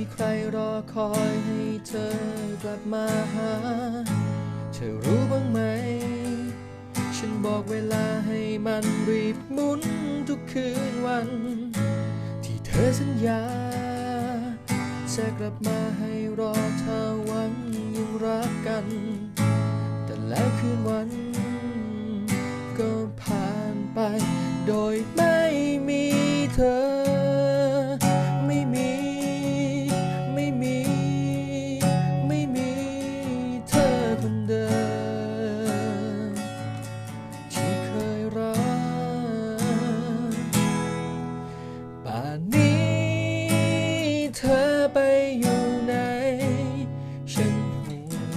ีใครรอคอยให้เธอกลับมาหา เธอรู้บ้างไหม ฉันบอกเวลาให้มันรีบหมุนทุกคืนวัน ที่เธอสัญญา จะกลับมาให้รอเธอหวังยังรักกัน ไปอยู่ไหน ฉันห่วง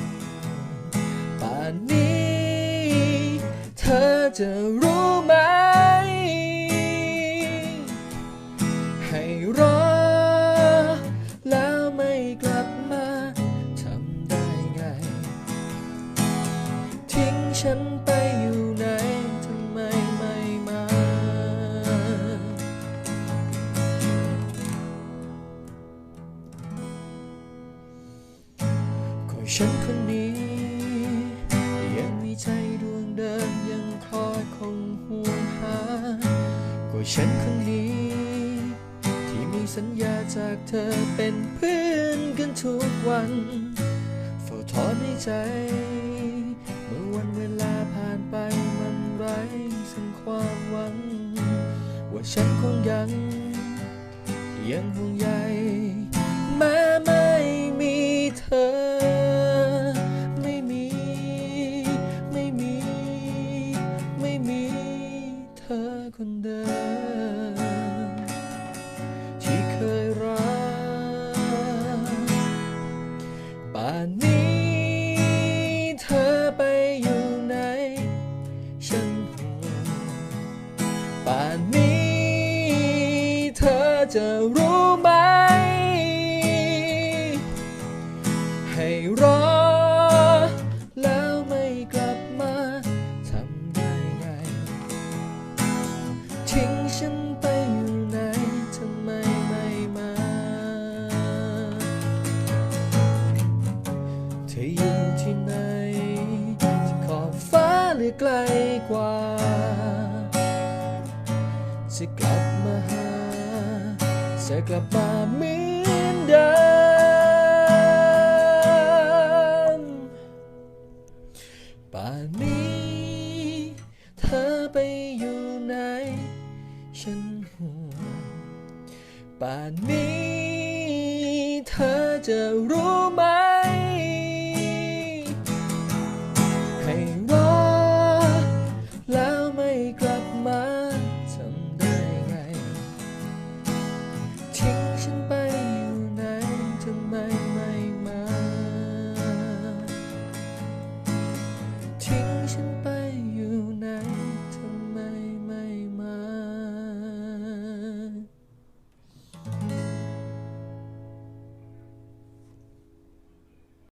ป่านนี้ เธอจะรู้ไหม ให้รอ แล้วไม่กลับมาทำได้ไง ทิ้งฉันไปอยู่ไหน ฉันคนนี้ ยังมีใจดวงเดิมยังคอยคงห่วงหา ก็ฉันคนนี้ ที่มีสัญญาจากเธอเป็นเพื่อนกันทุกวันเฝ้าทอนในใจ เมื่อวันเวลาผ่านไปมันไร้ซึ่งความหวัง ว่าฉันคงยัง ยังห่วงใย คนเดิม ที่เคยรักป่านนี้เธอไปอยู่ไหน ฉันห่วงป่านนี้เธอจะรู้ไหม ให้รอ ทิ้งฉันไปอยู่ไหนทำไมไม่มา เธออยู่ที่ไหนที่ขอบฟ้าหรือไกลกว่า จะกลับมาหา จะกลับมาเหมือนเดิมป่านนี้ เธอไป ฉันห่วงป่านนี้ เธอจะรู้ไหม